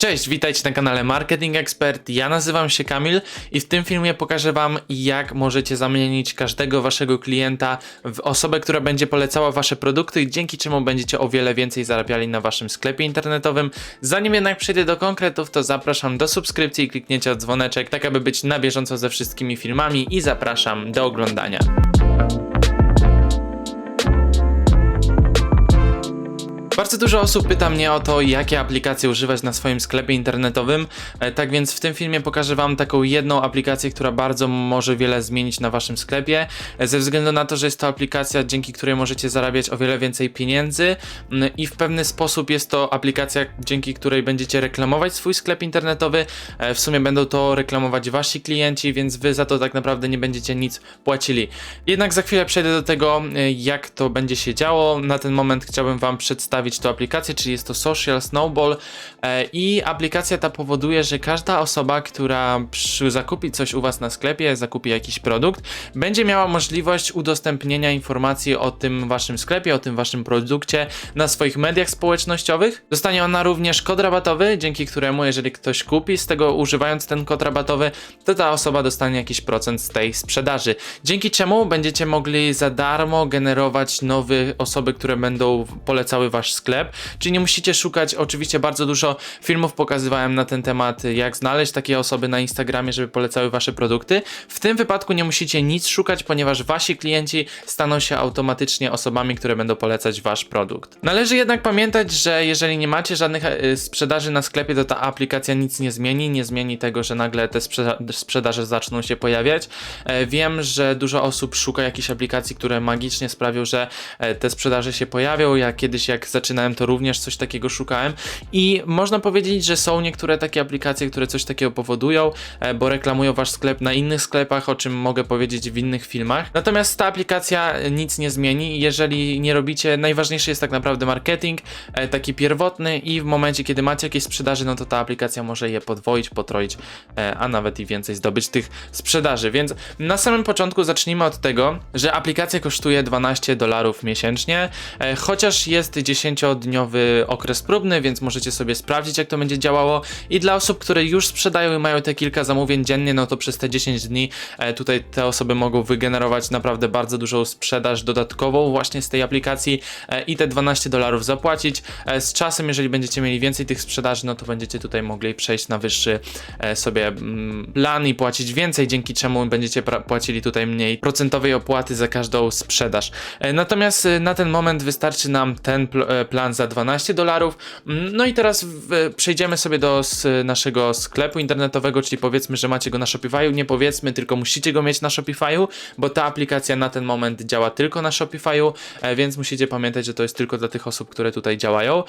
Cześć, witajcie na kanale Marketing Expert. Ja nazywam się Kamil i w tym filmie pokażę Wam, jak możecie zamienić każdego Waszego klienta w osobę, która będzie polecała Wasze produkty, dzięki czemu będziecie o wiele więcej zarabiali na Waszym sklepie internetowym. Zanim jednak przejdę do konkretów, to zapraszam do subskrypcji i kliknięcia dzwoneczek, tak aby być na bieżąco ze wszystkimi filmami i zapraszam do oglądania. Bardzo dużo osób pyta mnie o to, jakie aplikacje używać na swoim sklepie internetowym. E, Tak więc w tym filmie pokażę Wam taką jedną aplikację, która bardzo może wiele zmienić na Waszym sklepie. e, Ze względu na to, że jest to aplikacja, dzięki której możecie zarabiać o wiele więcej pieniędzy mm, i w pewny sposób jest to aplikacja, dzięki której będziecie reklamować swój sklep internetowy. E, W sumie będą to reklamować Wasi klienci, więc Wy za to tak naprawdę nie będziecie nic płacili. Jednak za chwilę przejdę do tego, jak to będzie się działo. Na ten moment chciałbym Wam przedstawić tą aplikację, czyli jest to Social Snowball e, i aplikacja ta powoduje, że każda osoba, która zakupi coś u Was na sklepie, zakupi jakiś produkt, będzie miała możliwość udostępnienia informacji o tym Waszym sklepie, o tym Waszym produkcie na swoich mediach społecznościowych. Dostanie ona również kod rabatowy, dzięki któremu, jeżeli ktoś kupi z tego używając ten kod rabatowy, to ta osoba dostanie jakiś procent z tej sprzedaży. Dzięki czemu będziecie mogli za darmo generować nowe osoby, które będą polecały wasz sklep. Czyli nie musicie szukać, oczywiście bardzo dużo filmów pokazywałem na ten temat, jak znaleźć takie osoby na Instagramie, żeby polecały wasze produkty. W tym wypadku nie musicie nic szukać, ponieważ wasi klienci staną się automatycznie osobami, które będą polecać wasz produkt. Należy jednak pamiętać, że jeżeli nie macie żadnych e, sprzedaży na sklepie, to ta aplikacja nic nie zmieni, nie zmieni tego, że nagle te sprzeda- sprzedaże zaczną się pojawiać. E, Wiem, że dużo osób szuka jakichś aplikacji, które magicznie sprawią, że e, te sprzedaże się pojawią. Ja kiedyś jak zaczynałem, to również coś takiego szukałem i można powiedzieć, że są niektóre takie aplikacje, które coś takiego powodują, e, bo reklamują wasz sklep na innych sklepach, o czym mogę powiedzieć w innych filmach. Natomiast ta aplikacja e, nic nie zmieni, jeżeli nie robicie, najważniejszy jest tak naprawdę marketing, e, taki pierwotny i w momencie, kiedy macie jakieś sprzedaży, no to ta aplikacja może je podwoić, potroić, a nawet i więcej zdobyć tych sprzedaży. Więc na samym początku zacznijmy od tego, że aplikacja kosztuje 12 dolarów miesięcznie, chociaż jest 10-dniowy okres próbny, więc możecie sobie sprawdzić, jak to będzie działało. I dla osób, które już sprzedają i mają te kilka zamówień dziennie, no to przez te 10 dni e, tutaj te osoby mogą wygenerować naprawdę bardzo dużą sprzedaż dodatkową właśnie z tej aplikacji e, i te 12 dolarów zapłacić. E, z czasem, jeżeli będziecie mieli więcej tych sprzedaży, no to będziecie tutaj mogli przejść na wyższy sobie mm, plan i płacić więcej, dzięki czemu będziecie płacili tutaj mniej procentowej opłaty za każdą sprzedaż. Natomiast na ten moment wystarczy nam ten plan za 12 dolarów. No i teraz przejdziemy sobie do naszego sklepu internetowego, czyli powiedzmy, że macie go na Shopify'u. Nie powiedzmy, tylko musicie go mieć na Shopify'u, bo ta aplikacja na ten moment działa tylko na Shopify'u, e, więc musicie pamiętać, że to jest tylko dla tych osób, które tutaj działają.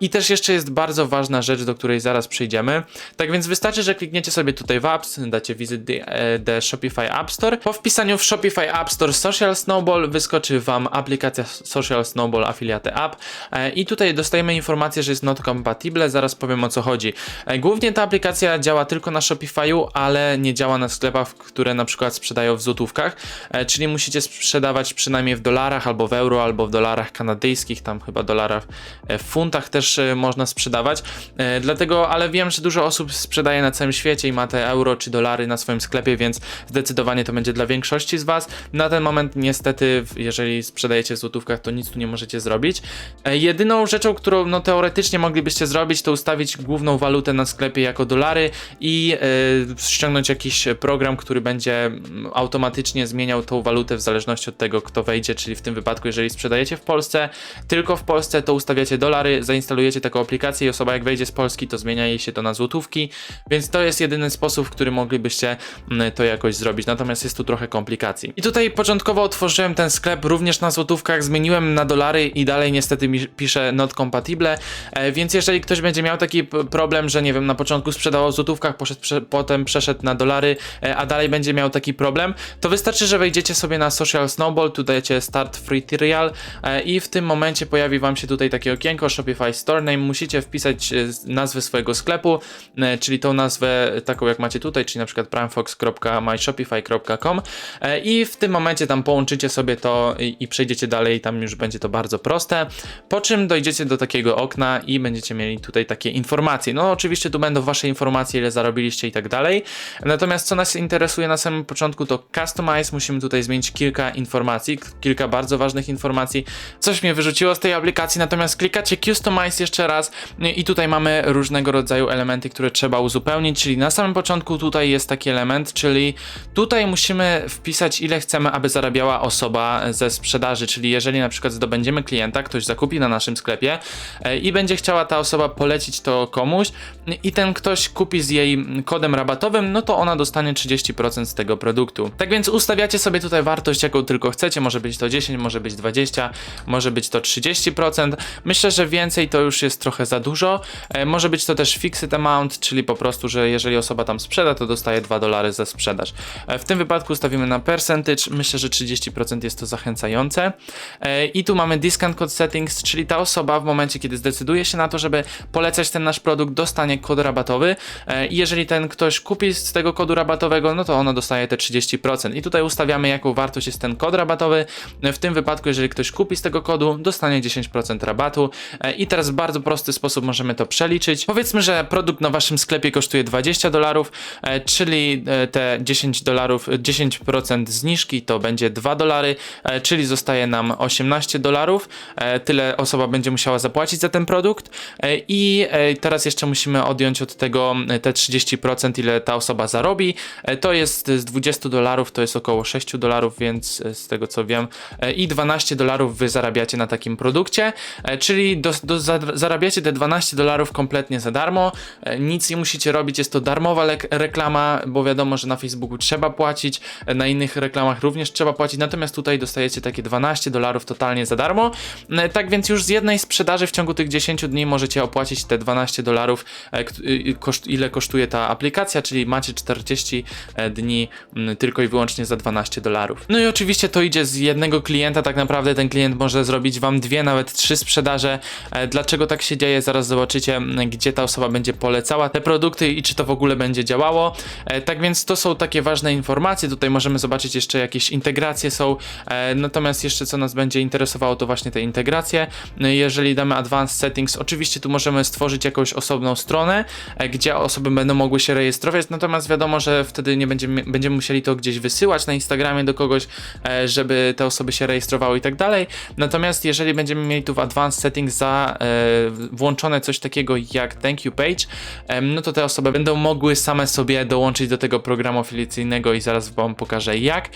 I też jeszcze jest bardzo ważna rzecz, do której zaraz przejdziemy. Tak więc wystarczy, że klikniecie sobie tutaj w Apps, dacie visit the, the Shopify App Store. Po wpisaniu w Shopify App Store Social Snowball wyskoczy Wam aplikacja Social Snowball Affiliate App i tutaj dostajemy informację, że jest not compatible, zaraz powiem o co chodzi. E, Głównie ta aplikacja działa tylko na Shopify'u, ale nie działa na sklepach, które na przykład sprzedają w złotówkach, e, czyli musicie sprzedawać przynajmniej w dolarach, albo w euro, albo w dolarach kanadyjskich, tam chyba dolarach e, w funtach też e, można sprzedawać. E, Dlatego, ale wiem, że dużo osób sprzedaje na całym świecie i ma te euro czy dolary na swoim sklepie, więc zdecydowanie to będzie dla większości z Was. Na ten moment niestety, jeżeli sprzedajecie w złotówkach, to nic tu nie możecie zrobić. Jedyną rzeczą, którą no, teoretycznie moglibyście zrobić, to ustawić główną walutę na sklepie jako dolary i e, ściągnąć jakiś program, który będzie mm, automatycznie zmieniał tą walutę w zależności od tego, kto wejdzie, czyli w tym wypadku, jeżeli sprzedajecie w Polsce, tylko w Polsce, to ustawiacie dolary, zainstalujecie taką aplikację i osoba jak wejdzie z Polski, to zmienia jej się to na złotówki, więc to jest jedyny sposób, w który moglibyście mm, to jakoś zrobić, natomiast jest tu trochę komplikacji. I tutaj początkowo otworzyłem ten sklep również na złotówkach, zmieniłem na dolary i dalej niestety mi pisze not compatible, e, więc jeżeli ktoś będzie miał taki problem, że nie wiem, na początku sprzedawał w złotówkach, poszedł, prze, potem przeszedł na dolary, e, a dalej będzie miał taki problem, to wystarczy, że wejdziecie sobie na Social Snowball, tu dajecie Start Free Trial e, i w tym momencie pojawi wam się tutaj takie okienko Shopify Store Name, musicie wpisać nazwę swojego sklepu, czyli tą nazwę taką jak macie tutaj, czyli na przykład primefox.myshopify.com i w tym momencie tam połączycie sobie to i, i przejdziecie dalej, tam już będzie to bardzo proste, po czym dojdziecie do takiego okna i będziecie mieli tutaj takie informacje. No oczywiście tu będą wasze informacje, ile zarobiliście i tak dalej. Natomiast co nas interesuje na samym początku to customize. Musimy tutaj zmienić kilka informacji, kilka bardzo ważnych informacji. Coś mnie wyrzuciło z tej aplikacji, natomiast klikacie customize jeszcze raz i tutaj mamy różnego rodzaju elementy, które trzeba uzupełnić, czyli na samym początku tutaj jest taki element, czyli tutaj musimy wpisać ile chcemy, aby zarabiała osoba ze sprzedaży, czyli jeżeli na przykład zdobędziemy klienta, ktoś zakupi na naszym sklepie e, i będzie chciała ta osoba polecić to komuś i ten ktoś kupi z jej kodem rabatowym, no to ona dostanie 30% z tego produktu. Tak więc ustawiacie sobie tutaj wartość, jaką tylko chcecie, może być to 10, może być 20, może być to 30%. Myślę, że więcej to już jest trochę za dużo. E, Może być to też fixed amount, czyli po prostu, że jeżeli osoba tam sprzeda, to dostaje 2 dolary za sprzedaż. E, W tym wypadku ustawimy na percentage, myślę, że 30% jest to zachęcające. I tu mamy discount code settings, czyli ta osoba w momencie, kiedy zdecyduje się na to, żeby polecać ten nasz produkt, dostanie kod rabatowy e, i jeżeli ten ktoś kupi z tego kodu rabatowego, no to ono dostaje te 30%. I tutaj ustawiamy, jaką wartość jest ten kod rabatowy. E, W tym wypadku, jeżeli ktoś kupi z tego kodu, dostanie 10% rabatu. E, I teraz w bardzo prosty sposób możemy to przeliczyć. Powiedzmy, że produkt na waszym sklepie kosztuje 20 dolarów, czyli te 10 dolarów, e, 10% zniżki to będzie 2 dolary, czyli zostaje nam 18 dolarów. Tyle osoba będzie musiała zapłacić za ten produkt. E, I e, teraz jeszcze musimy odjąć od tego e, te 30%, ile ta osoba zarobi. To jest z 20 dolarów, to jest około 6 dolarów, więc z tego co wiem, i 12 dolarów wy zarabiacie na takim produkcie, czyli do, do, za- zarabiacie te 12 dolarów kompletnie za darmo. Nic nie musicie robić, jest to darmowa reklama, bo wiadomo, że na Facebooku trzeba płacić, na innych reklamach również trzeba płacić, natomiast tutaj dostajecie takie 12 dolarów totalnie za darmo. Tak więc już z jednej sprzedaży w ciągu tych 10 dni możecie opłacić te 12 dolarów, e, y, y, ile kosztuje ta aplikacja, czyli macie 40 e, dni mm, tylko i wyłącznie za 12 dolarów. No i oczywiście to idzie z jednego klienta, tak naprawdę ten klient może zrobić wam dwie, nawet trzy sprzedaże. E, Dlaczego tak się dzieje? Zaraz zobaczycie, m, gdzie ta osoba będzie polecała te produkty i czy to w ogóle będzie działało. Tak więc to są takie ważne informacje. Tutaj możemy zobaczyć jeszcze jakieś integracje są. Natomiast jeszcze co nas będzie interesowało, to właśnie te integracje. No Jeżeli damy Advanced Settings, oczywiście tu możemy stworzyć jakąś osobną stronę, e, gdzie osoby będą mogły się rejestrować, natomiast wiadomo, że wtedy nie będziemy, będziemy musieli to gdzieś wysyłać na Instagramie do kogoś, e, żeby te osoby się rejestrowały i tak dalej. Natomiast jeżeli będziemy mieli tu w Advanced Settings za e, włączone coś takiego jak Thank You Page, no to te osoby będą mogły same sobie dołączyć do tego programu afiliacyjnego i zaraz wam pokażę jak.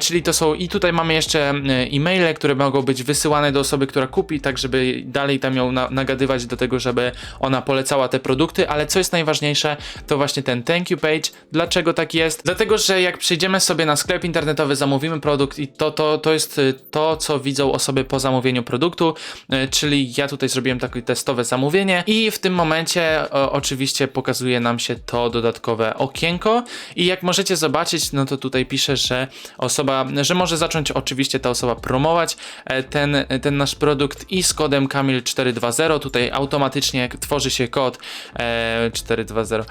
Czyli to są i tutaj mamy jeszcze e-maile, które mogą być wysyłane do osoby, która kupi, tak żeby dalej tam ją na, nagadywać do tego, żeby ona polecała te produkty, ale co jest najważniejsze, to właśnie ten thank you page. Dlaczego tak jest? Dlatego, że jak przyjdziemy sobie na sklep internetowy, zamówimy produkt i to, to, to jest y, to, co widzą osoby po zamówieniu produktu, y, czyli ja tutaj zrobiłem takie testowe zamówienie i w tym momencie o, oczywiście pokazuje nam się to dodatkowe okienko i jak możecie zobaczyć, no to tutaj pisze, że osoba, że może zacząć oczywiście ta osoba promować e, ten, ten nasz produkt i z kodem Kamil420 tutaj automatycznie tworzy się kod e, 420 e,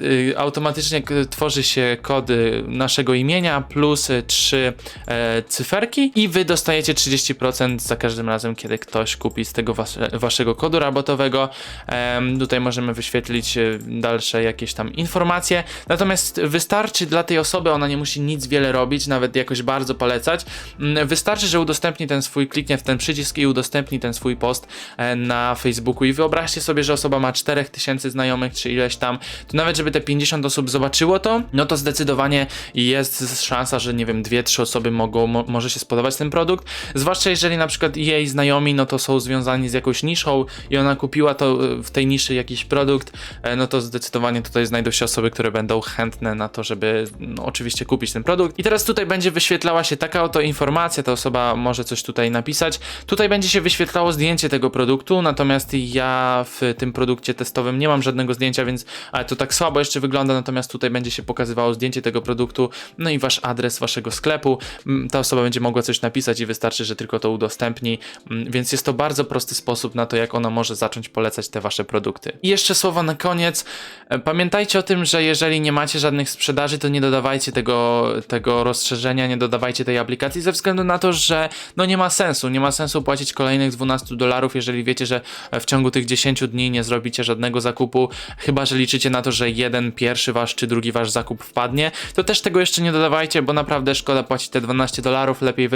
y, automatycznie tworzy się kod y, naszego imienia plus y, trzy e, cyferki i wy dostajecie 30% za każdym razem, kiedy ktoś kupi z tego wasze, waszego kodu rabatowego. Em, tutaj możemy wyświetlić e, dalsze jakieś tam informacje. Natomiast wystarczy dla tej osoby, ona nie musi nic wiele robić, nawet jakoś bardzo polecać. Mm, Wystarczy, że udostępni ten swój, kliknie w ten przycisk i udostępni ten swój post e, na Facebooku. I wyobraźcie sobie, że osoba ma 4000 znajomych, czy ileś tam, to nawet żeby te 50 osób zobaczyło to, no to zdecydowanie jest szansa, że nie wiem, dwie, trzy osoby mogą, mo może się spodobać ten produkt. Zwłaszcza jeżeli na przykład jej znajomi, no to są związani z jakąś niszą i ona kupiła to e, w tej niszy jakiś produkt, e, no to zdecydowanie tutaj znajdą się osoby, które będą chętne na to, żeby no, oczywiście kupić ten produkt. I teraz tutaj będzie wyświetlała się taka oto informacja, ta osoba może coś tutaj napisać. Tutaj będzie się wyświetlało zdjęcie tego produktu, natomiast ja w tym produkcie testowym nie mam żadnego zdjęcia, więc ale to tak słabo jeszcze wygląda, natomiast tutaj będzie się pokazywało zdjęcie tego produktu, no i wasz adres waszego sklepu. Mm, Ta osoba będzie mogła coś napisać i wystarczy, że tylko to udostępni, Mm, więc jest to bardzo prosty sposób na to, jak ona może zacząć polecać te wasze produkty. I jeszcze słowo na koniec. E, Pamiętajcie o tym, że jeżeli nie macie żadnych sprzedaży, to nie dodawajcie tego, tego rozszerzenia, nie dodawajcie tej aplikacji ze względu na to, że no nie ma sensu, nie ma sensu płacić kolejnych 12 dolarów, jeżeli wiecie, że w ciągu tych 10 dni nie zrobicie żadnego zakupu, chyba że liczycie na to, że jeden pierwszy wasz czy drugi wasz zakup wpadnie, to też tego jeszcze nie dodawajcie, bo naprawdę szkoda płacić te 12 dolarów, lepiej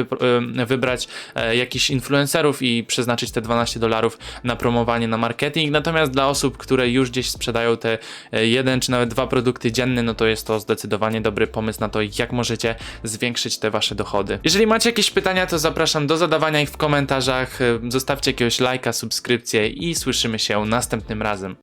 wybrać e, jakichś influencerów i przeznaczyć te 12 dolarów na promowanie, na marketing. Natomiast dla osób, które już gdzieś sprzedają te e, jeden czy nawet dwa produkty dziennie, no to jest to zdecydowanie dobry pomysł na to, jak możecie zwiększyć te wasze dochody. Jeżeli macie jakieś pytania, to zapraszam do zadawania ich w komentarzach. Zostawcie jakiegoś lajka, subskrypcję i słyszymy się następnym razem.